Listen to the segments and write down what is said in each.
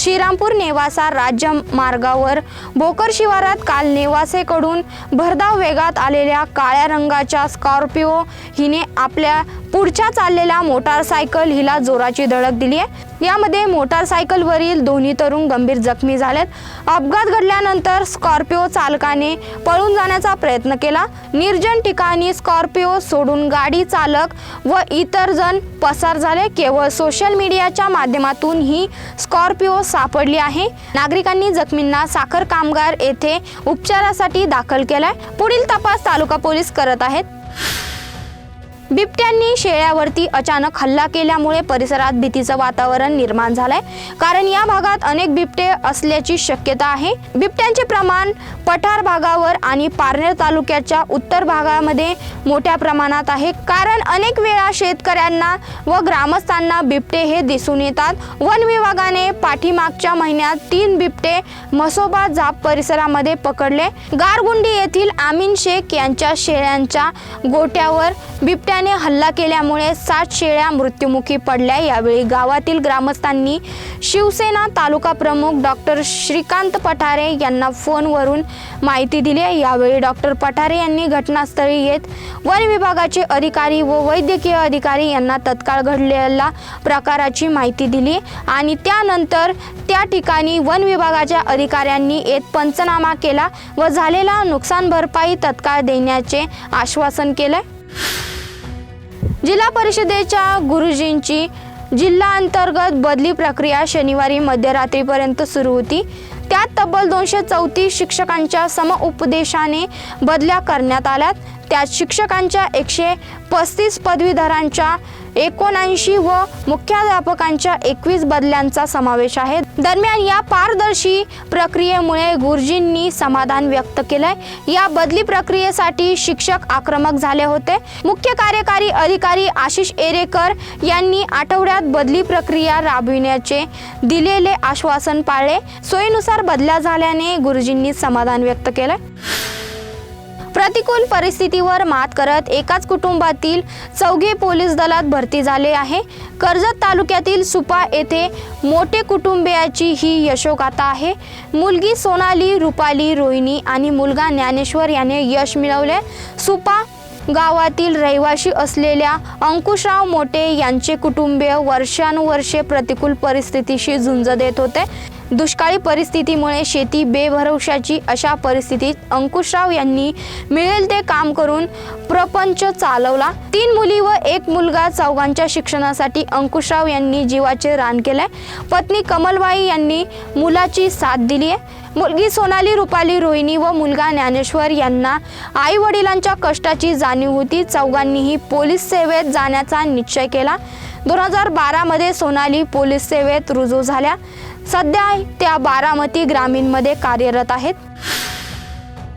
श्रीरामपूर नेवासा राज्य मार्गावर भोकर शिवारात काल नेवासेकडून भरधाव वेगात आलेल्या काळ्या रंगाच्या स्कॉर्पिओ हिने आपल्या पुढच्या चाललेल्या मोटारसायकल हिला जोराची धडक दिली आहे यामध्ये मोटारसायकलवरील दोन्ही तरुण गंभीर जखमी झालेत. अपघात घडल्यानंतर स्कॉर्पिओ चालकाने पळून जाण्याचा प्रयत्न केला. निर्जन ठिकाणी स्कॉर्पिओ सोडून गाडी चालक व इतर जण पसार झाले. केवळ सोशल मीडियाच्या माध्यमातून ही स्कॉर्पिओ सापडली आहे. नागरिकांनी जखमींना साखर कामगार येथे उपचारासाठी दाखल केलाय. पुढील तपास तालुका पोलीस करत आहेत. बिबट्यांनी शेळ्यावरती अचानक हल्ला केल्यामुळे परिसरात भीतीचं वातावरण निर्माण झालंय. कारण या भागात अनेक बिबटे असल्याची शक्यता आहे. बिबट्यांचे प्रमाण पठार भागावर आणि पारनेर तालुक्याच्या उत्तर भागामध्ये मोठ्या प्रमाणात आहे. कारण अनेक वेळा शेतकऱ्यांना व ग्रामस्थांना बिबटे हे दिसून येतात. वन विभागाने पाठीमागच्या महिन्यात तीन बिबटे मसोबा जाप परिसरामध्ये पकडले. गारगुंडी येथील आमीन शेख यांच्या शेळ्यांच्या गोट्यावर बिबट्याने हल्ला केल्यामुळे सात शेळ्या मृत्युमुखी पडल्या. यावेळी गावातील ग्रामस्थांनी शिवसेना तालुका प्रमुख डॉक्टर श्रीकांत पठारे यांना फोनवरून माहिती दिली आहे. यावेळी डॉक्टर पठारे यांनी घटनास्थळी येत वन विभागाचे अधिकारी व वैद्यकीय अधिकारी यांना तत्काळ घडलेल्या प्रकाराची माहिती दिली आणि त्यानंतर त्या ठिकाणी वन विभागाच्या अधिकाऱ्यांनी येत पंचनामा केला व झालेला नुकसान भरपाई तत्काळ देण्याचे आश्वासन केले जिल्हा परिषदेच्या गुरुजींची जिल्हा अंतर्गत बदली प्रक्रिया शनिवारी मध्यरात्रीपर्यंत सुरू होती. त्यात तब्बल दोनशे चौतीस शिक्षकांच्या समउपदेशाने बदल्या करण्यात आल्यात. त्यात शिक्षकांच्या एकशे पस्तीस पदवीधरांच्या एकोणऐंशी व मुख्याध्यापकांच्या एकवीस बदल्यांचा समावेश आहे. दरम्यान या पारदर्शी प्रक्रियेमुळे गुरुजींनी समाधान व्यक्त केलंय. या बदली प्रक्रियेसाठी शिक्षक आक्रमक झाले होते. मुख्य कार्यकारी अधिकारी आशिष एरेकर यांनी आठवड्यात बदली प्रक्रिया राबविण्याचे दिलेले आश्वासन पाळले. सोयीनुसार बदल्या झाल्याने गुरुजींनी समाधान व्यक्त केलंय. प्रतिकूल परिस्थितीवर मात करत एकाच कुटुंबातील चौघे पोलीस दलात भरती झाले आहे. कर्जत तालुक्यातील सुपा येथे मोठे कुटुंबियाची ही यशोगाथा आहे. मुलगी सोनाली रुपाली रोहिणी आणि मुलगा ज्ञानेश्वर याने यश मिळवले. सुपा गावातील रहिवाशी असलेल्या अंकुशराव मोटे यांचे कुटुंबीय वर्षानुवर्षे प्रतिकूल परिस्थितीशी झुंज देत होते. दुष्काळी परिस्थितीमुळे शेती बेभरवशाची अशा परिस्थितीत अंकुशराव यांनी मिळेल ते काम करून प्रपंच चालवला. तीन मुली व एक मुलगा चौघांच्या शिक्षणासाठी अंकुशराव यांनी जीवाचे रान केलंय. पत्नी कमलबाई यांनी मुलाची साथ दिली आहे मुलगी सोनाली रुपाली रोहिणी व मुलगा ज्ञानेश्वर यांना आई वडिलांच्या कष्टाची जाणीव होती. चौघांनीही पोलीस सेवेत जाण्याचा निश्चय केला. दोन हजार बारामध्ये सोनाली पोलीस सेवेत रुजू झाल्या. सध्या त्या बारामती ग्रामीणमध्ये कार्यरत आहेत.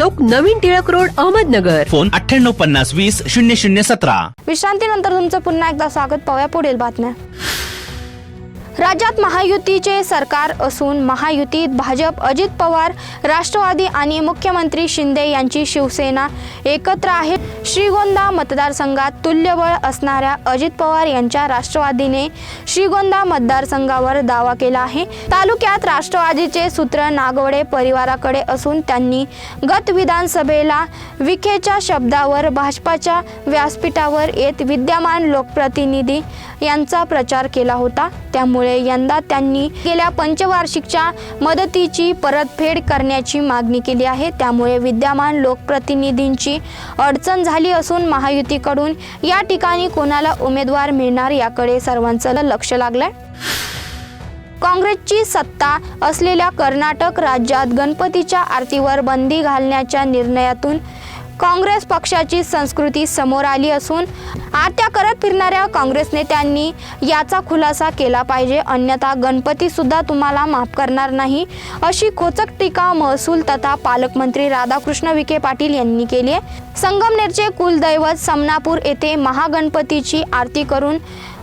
Chowk Navin Tilak road Ahmednagar. Phone अठ्ठ्याण्णव पन्नास वीस शून्य शून्य सतरा. विश्रांतीनंतर तुमचं पुन्हा एकदा स्वागत. पाहूया पुढील बातम्या. राज्यात महायुतीचे सरकार असून महायुतीत भाजप अजित पवार राष्ट्रवादी आणि मुख्यमंत्री शिंदे यांची शिवसेना एकत्र आहे. श्रीगोंदा मतदारसंघात तुल्यबळ असणाऱ्या अजित पवार यांच्या राष्ट्रवादीने श्रीगोंदा मतदारसंघावर दावा केला आहे. तालुक्यात राष्ट्रवादीचे सूत्र नागवडे परिवाराकडे असून त्यांनी गत विधानसभेला विखेच्या शब्दावर भाजपाच्या व्यासपीठावर येत विद्यमान लोकप्रतिनिधी यांचा प्रचार केला होता. त्यामुळे यंदा त्यांनी गेल्या पंचवार्षिकच्या मदतीची परतफेड करण्याची मागणी केली आहे. त्यामुळे विद्यमान लोकप्रतिनिधींची अडचण झाली असून महायुतीकडून या ठिकाणी कोणाला उमेदवार मिळणार याकडे सर्वांचं लक्ष लागलंय. काँग्रेसची सत्ता असलेल्या कर्नाटक राज्यात गणपतीच्या आरतीवर बंदी घालण्याच्या निर्णयातून काँग्रेस पक्षाची संस्कृती समोर आली असून आत्या करत फिरणाऱ्या काँग्रेस नेत्यांनी याचा खुलासा केला पाहिजे. अन्यथा गणपतीसुद्धा तुम्हाला माफ करणार नाही अशी खोचक टीका महसूल तथा पालकमंत्री राधाकृष्ण विखे पाटील यांनी केली आहे. संगमनेरचे कुलदैवत समनापूर येथे महागणपतीची आरती करून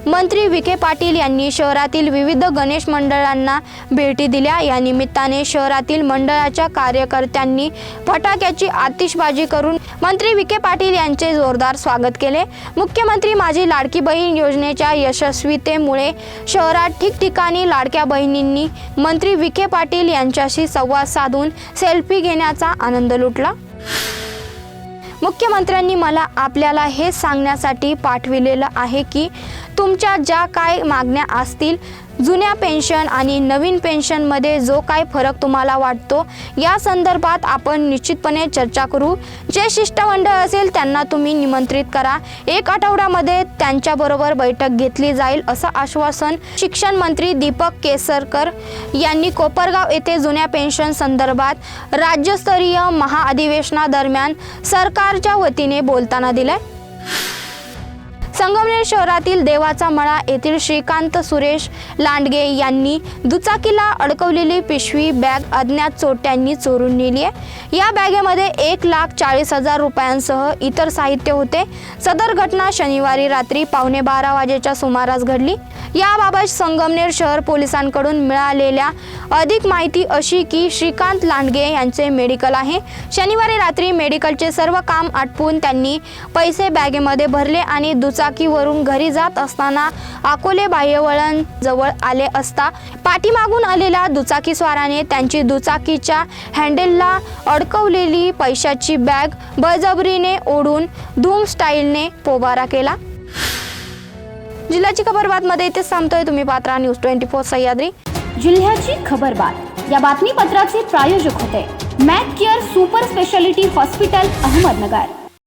मंत्री विखे पाटील यांनी शहरातील विविध गणेश मंडळांना भेटी दिल्या. या निमित्ताने शहरातील मंडळाच्या कार्यकर्त्यांनी फटाक्याची आतिषबाजी करून मंत्री विखे पाटील यांचे जोरदार स्वागत केले. मुख्यमंत्री माझी लाडकी बहीण योजनेच्या यशस्वीतेमुळे शहरात ठिकठिकाणी लाडक्या बहिणींनी मंत्री विखे पाटील यांच्याशी संवाद साधून सेल्फी घेण्याचा आनंद लुटला. मुख्यमंत्र्यांनी मला आपल्याला हे सांगण्यासाठी पाठविलेलं आहे की तुमच्या ज्या काय मागण्या असतील जुन्या पेन्शन आणि नवीन पेन्शनमध्ये जो काय फरक तुम्हाला वाटतो या संदर्भात आपण निश्चितपणे चर्चा करू. जे शिष्टमंडळ असेल त्यांना तुम्ही निमंत्रित करा. एक आठवड्यामध्ये त्यांच्याबरोबर बैठक घेतली जाईल असं आश्वासन शिक्षण मंत्री दीपक केसरकर यांनी कोपरगाव येथे जुन्या पेन्शन संदर्भात राज्यस्तरीय महाअधिवेशनादरम्यान सरकारच्या वतीने बोलताना दिलंय. संगमनेर शहरातील देवाचा मळा येथील श्रीकांत सुरेश लांडगे यांनी दुचाकीला अडकवलेली पिशवी बॅग अज्ञात चोरट्यांनी चोरून नेली आहे. या बॅगेमध्ये एक लाख चाळीस हजार रुपयांसह इतर साहित्य होते. सदर घटना शनिवारी रात्री पावणे बारा वाजेच्या सुमारास घडली. याबाबत संगमनेर शहर पोलिसांकडून मिळालेल्या अधिक माहिती अशी की श्रीकांत लांडगे यांचे मेडिकल आहे. शनिवारी रात्री मेडिकलचे सर्व काम आटपून त्यांनी पैसे बॅगेमध्ये भरले आणि दुचाकी दुचाकीवरून घरी जात असताना अकोले बाह्यवळण जवळ आले असता पाठीमागून आलेल्या दुचाकीस्वाराने त्यांची दुचाकीच्या हँडेलला अडकवलेली पैशाची बॅग बळजबरीने ओढून धूम स्टाईलने पोबारा केला. जिल्ह्याची खबरबात मध्ये इथेच थांबतोय. तुम्ही पात्रा न्यूज ट्वेंटी फोर सह्याद्री. जिल्ह्याची खबरबात या बातमीपत्राचे प्रायोजक होते. Mac care super speciality hospital Ahmednagar.